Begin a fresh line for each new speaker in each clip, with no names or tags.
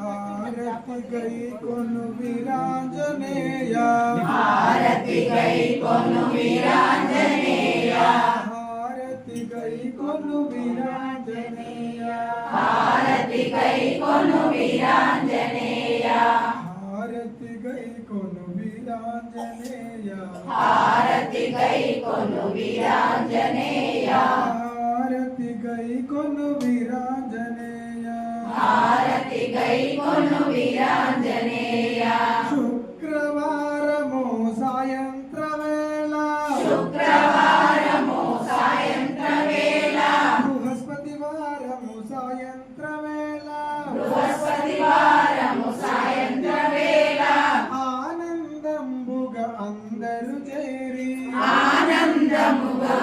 भारत गई को वीरांजने
भारत गई कौन वीरांजने
भारत गई कौन वीरांजने
भारत गई कौन वीरांजने
भारत गई कौन वीरांजने
भारत गई कौन वीरांजने
హారతి గై కొను వీరాంజనేయ శుక్రవారము సాయంత్ర వేళ
శుక్రవారము సాయంత్ర వేళ
బృహస్పతి వారము సాయంత్ర వేళ
బృహస్పతి వారము సాయంత్ర వేళ
ఆనందంబుగా అందరూ చేరి.
ఆనందముగా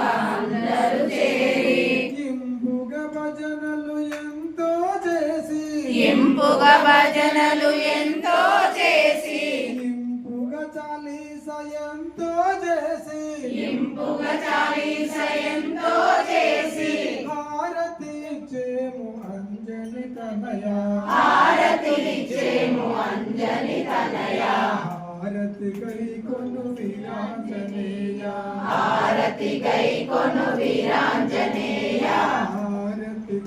ఇంపుగా భజనలు ఎంతో చేసి.
ఇంపుగా
చాలీస ఎంతో చేసి.
ఇంపుగా చాలీస ఎంతో చేసి.
హారతి ఇచ్చేము అంజలి తనయ
హారతి ఇచ్చేము అంజలి తనయ
హారతి కై కొను వీరాంజనేయ.
హారతి గై కొను వీరాంజనేయ.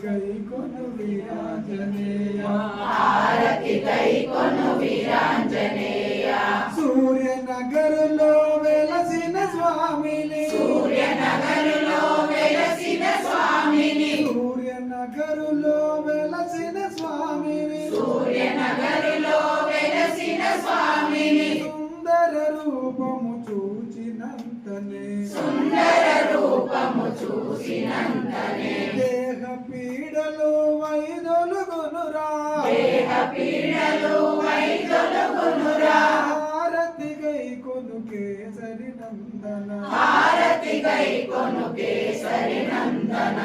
హారతి కై కొను వీరాంజనేయ
హారతి గై కొను వీరాంజనేయ
సూర్యనగరులో వెలసిన స్వామిని.
సూర్యనగరులో వెలసిన స్వామిని.
సూర్యనగరులో వెలసిన స్వామిని.
సూర్యనగరులో వెలసిన స్వామిని.
సుందర రూపము చూచినంతనే.
సుందర రూపము చూసినంతనే.
హారతిగై కొను కేసరి నందన.
హారతిగై కొను కేసరి నందన.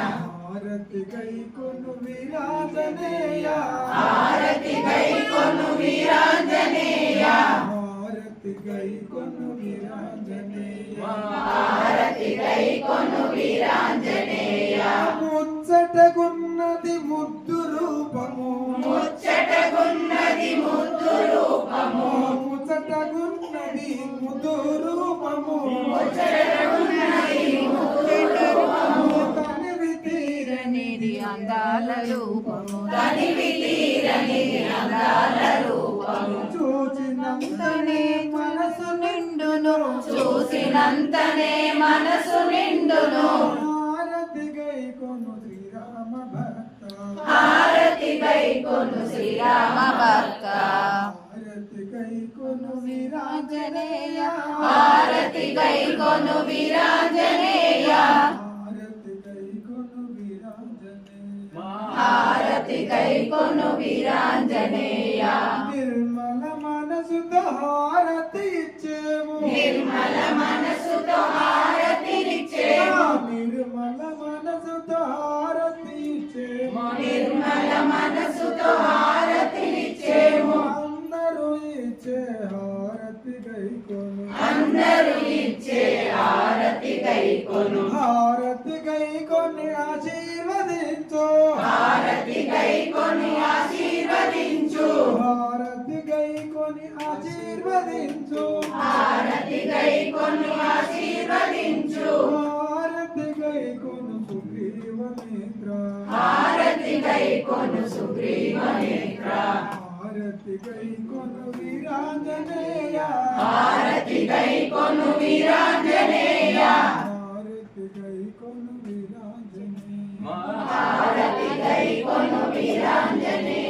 హారతిగై కొను విరాజనేయ. ముచ్చటగున్నది ముద్దు రూపము.
ముచ్చటగున్నది ముద్దు రూపము.
ముచ్చటగున్నది ముద్దు రూపము. ముచ్చట
అందాల రూపము.
తనివి తీరనిది అందాల రూపము
చూచినంతనే మనసు
నిండును.
చూసినంతనే మనసు నిండును.
హారతి గై కొను శ్రీరామ భక్త.
హారతి గై కొను శ్రీరామ భక్త.
హారతి కొను వీరాంజనేయ.
హారతి గై కొను
హారతి గై కొను వీరాంజనేయ నిర్మల మనసుతో హారతి ఇచ్చేము.
నిర్మల మనసుతో హారతినిచ్చేము
నిర్మల మనసుతో హారతి ఇచ్చేము.
నిర్మల మనసుతో హారతినిచ్చేము
అందరూ ఇచ్చే హారతి గై గైకొని ఆశీర్వదించు.
హారతి గైకొని ఆశీర్వదించు.
హారతి గైకొని ఆశీర్వదించు.
హారతి గైకొని సుగ్రీవనేత్ర
హారతి గైకొని సుగ్రీవనేత్ర
హారతి
గైకొను వీరాంజనేయ.
హారతి గైకొను వీరాంజనేయ.
హారతి గైకొను వీరాంజనేయ.
ಜೈ ಕೊನು ವೀರಾಂಜನೇ